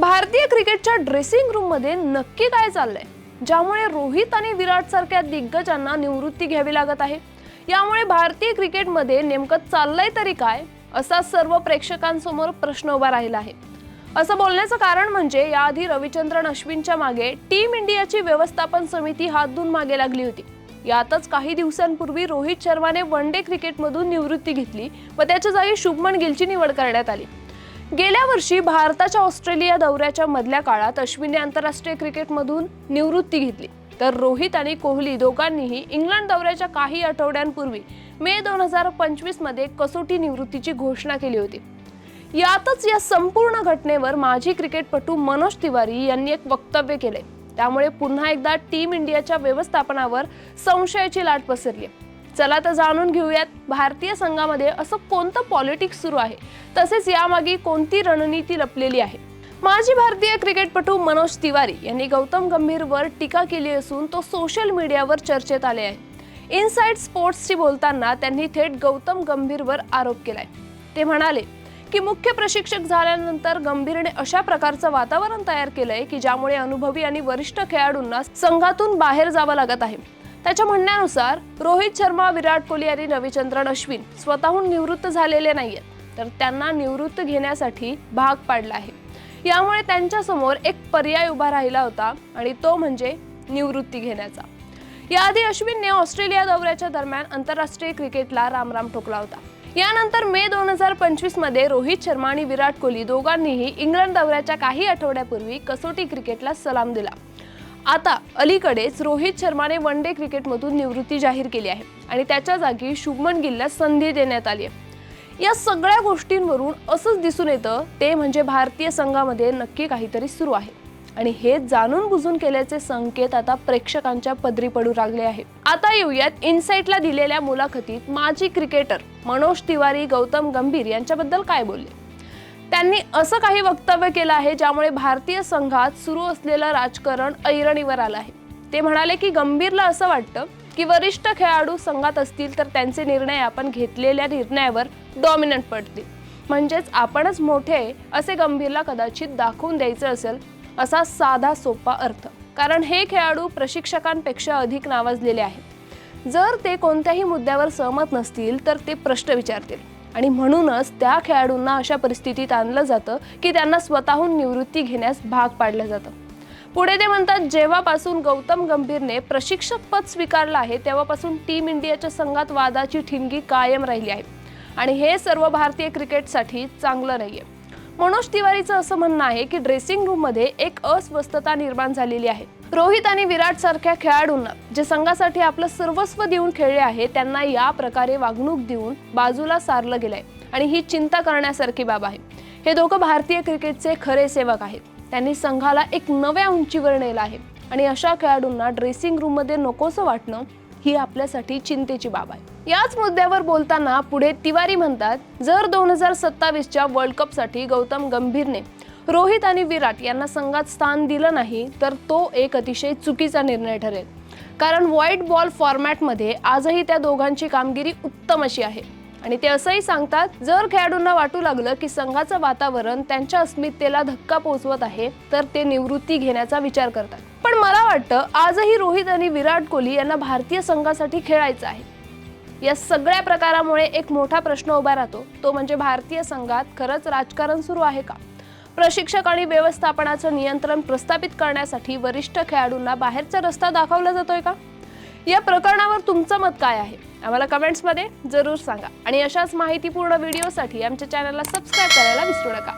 भारतीय क्रिकेटच्या ड्रेसिंग रूममध्ये नक्की काय चाललंय? ज्यामुळे रोहित आणि विराट सारख्या दिग्गजांना निवृत्ती घ्यावी लागत आहे. यामुळे भारतीय क्रिकेटमध्ये नेमकं चाललंय तरी काय? असा सर्व प्रेक्षकांसमोर प्रश्न उभा राहिला आहे. असं बोलण्याचं कारण म्हणजे याआधी रविचंद्रन अश्विनच्या मागे टीम इंडियाची व्यवस्थापन समिती हात धुवून मागे लागली होती. यातच काही दिवसांपूर्वी रोहित शर्माने वन डे क्रिकेटमधून निवृत्ती घेतली व त्याच्या जागी शुभमन गिलची निवड करण्यात आली. गेल्या वर्षी भारताच्या ऑस्ट्रेलिया दौऱ्याच्या मधल्या काळात अश्विनने आंतरराष्ट्रीय क्रिकेटमधून निवृत्ती घेतली. तर रोहित आणि कोहली दोघांनीही इंग्लंड दौऱ्याच्या काही आठवड्यांपूर्वी मे दोन हजार पंचवीसमध्ये कसोटी निवृत्तीची घोषणा केली होती. यातच या संपूर्ण घटनेवर माजी क्रिकेटपटू मनोज तिवारी यांनी एक वक्तव्य केले. त्यामुळे पुन्हा एकदा टीम इंडियाच्या व्यवस्थापनावर संशयाची लाट पसरली. चला तर जाणून घेऊयात भारतीय संघामध्ये असं कोणतं पॉलिटिक्स सुरू आहे? तसेच यामागे कोणती रणनीती लपलेली आहे? माजी भारतीय क्रिकेटपटू मनोज तिवारी यांनी गौतम गंभीरवर टीका केली असून तो सोशल मीडियावर चर्चेत आले आहे. इनसाइड स्पोर्ट्सशी बोलताना त्यांनी थेट गौतम गंभीरवर आरोप केलाय. ते म्हणाले की मुख्य प्रशिक्षक झाल्यानंतर गंभीरने अशा प्रकारचं वातावरण तयार केलंय की ज्यामुळे अनुभवी आणि वरिष्ठ खेळाडूंना संघातून बाहेर जावं लागत आहे. त्याच्या म्हणण्यानुसार रोहित शर्मा विराट कोहली आणि रविचंद्रन अश्विन स्वतःहून निवृत्त झालेले नाहीयेत तर त्यांना निवृत्त घेण्यासाठी भाग पाडला आहे. यामुळे त्यांच्यासमोर एक पर्याय उभा राहिला होता आणि तो म्हणजे निवृत्ती घेण्याचा. याआधी अश्विनने ऑस्ट्रेलिया दौऱ्याच्या दरम्यान आंतरराष्ट्रीय क्रिकेटला रामराम ठोकला होता. यानंतर मे दोन हजार पंचवीसमध्ये रोहित शर्मा आणि विराट कोहली दोघांनीही इंग्लंड दौऱ्याच्या काही आठवड्यापूर्वी कसोटी क्रिकेटला सलाम दिला. आता अलीकडेच रोहित शर्माने वन डे क्रिकेटमधून निवृत्ती जाहीर केली आहे आणि त्याच्या जागी शुभमन गिलला संधी देण्यात आली आहे. या सगळ्या गोष्टींवरून असंच दिसून येतं ते म्हणजे भारतीय संघामध्ये नक्की काहीतरी सुरू आहे. आणि हे जाणून बुजून केल्याचे संकेत आता प्रेक्षकांच्या पदरी पडू लागले आहे. आता येऊयात इनसाईटला दिलेल्या मुलाखतीत माजी क्रिकेटर मनोज तिवारी गौतम गंभीर यांच्याबद्दल काय बोलले? त्यांनी असं काही वक्तव्य केलं आहे ज्यामुळे भारतीय संघात सुरू असलेलं राजकारण ऐरणीवर आलं आहे. ते म्हणाले की गंभीरला असं वाटतं की वरिष्ठ खेळाडू संघात असतील तर त्यांचे निर्णय आपण घेतलेल्या निर्णयावर डॉमिनंट पडतील. म्हणजेच आपणच मोठे आहे असे गंभीरला कदाचित दाखवून द्यायचं असेल असा साधा सोपा अर्थ. कारण हे खेळाडू प्रशिक्षकांपेक्षा अधिक नावाजलेले आहेत. जर ते कोणत्याही मुद्द्यावर सहमत नसतील तर ते प्रश्न विचारतील. आणि म्हणूनच त्या खेळाडूंना अशा परिस्थितीत आणलं जातं की त्यांना स्वतःहून निवृत्ती घेण्यास भाग पाडलं जातं. पुढे ते म्हणतात जेव्हापासून गौतम गंभीरने प्रशिक्षक पद स्वीकारलं आहे तेव्हापासून टीम इंडियाच्या संघात वादाची ठिणगी कायम राहिली आहे. आणि हे सर्व भारतीय क्रिकेटसाठी चांगलं नाहीये. मनोज तिवारीचं असं म्हणणं आहे की ड्रेसिंग रूममध्ये एक अस्वस्थता निर्माण झालेली आहे. रोहित आणि विराट सारख्या खेळाडूंना जे संघासाठी आपलं सर्वस्व देऊन खेळले आहे त्यांना या प्रकारे वागणूक देऊन बाजूला सारलं गेलंय. आणि ही चिंता करण्यासारखी बाब आहे. हे दोघं भारतीय क्रिकेटचे खरे सेवक आहेत. त्यांनी संघाला एक नव्या उंचीवर नेलं आहे. आणि अशा खेळाडूंना ड्रेसिंग रूममध्ये नकोसं वाटणं ही आपल्यासाठी चिंतेची बाब आहे. याच मुद्द्यावर बोलताना पुढे तिवारी म्हणतात जर दोन हजार सत्तावीसच्या वर्ल्ड कपसाठी गौतम गंभीरने रोहित आणि विराट यांना संघात स्थान दिलं नाही तर तो एक अतिशय चुकीचा निर्णय ठरेल. कारण व्हाईट बॉल फॉर्मॅटमध्ये आजही त्या दोघांची कामगिरी उत्तम अशी आहे. आणि ते असंही सांगतात जर खेळाडूंना वाटू लागलं की संघाचं वातावरण त्यांच्या अस्मितेला धक्का पोहोचवत आहे तर ते निवृत्ती घेण्याचा विचार करतात. पण मला वाटतं आजही रोहित आणि विराट कोहली यांना भारतीय संघासाठी खेळायचं आहे. या सगळ्या प्रकारामुळे एक मोठा प्रश्न उभा राहतो. तो म्हणजे भारतीय संघात खरंच राजकारण सुरू आहे का? प्रशिक्षक आणि व्यवस्थापनाचं नियंत्रण प्रस्थापित करण्यासाठी वरिष्ठ खेळाडूंना बाहेरचा रस्ता दाखवला जातोय का? या प्रकरणावर तुमचं मत काय आहे? आम्हाला कमेंट्समध्ये जरूर सांगा. आणि अशाच माहितीपूर्ण व्हिडिओसाठी आमच्या चॅनलला सबस्क्राईब करायला विसरू नका.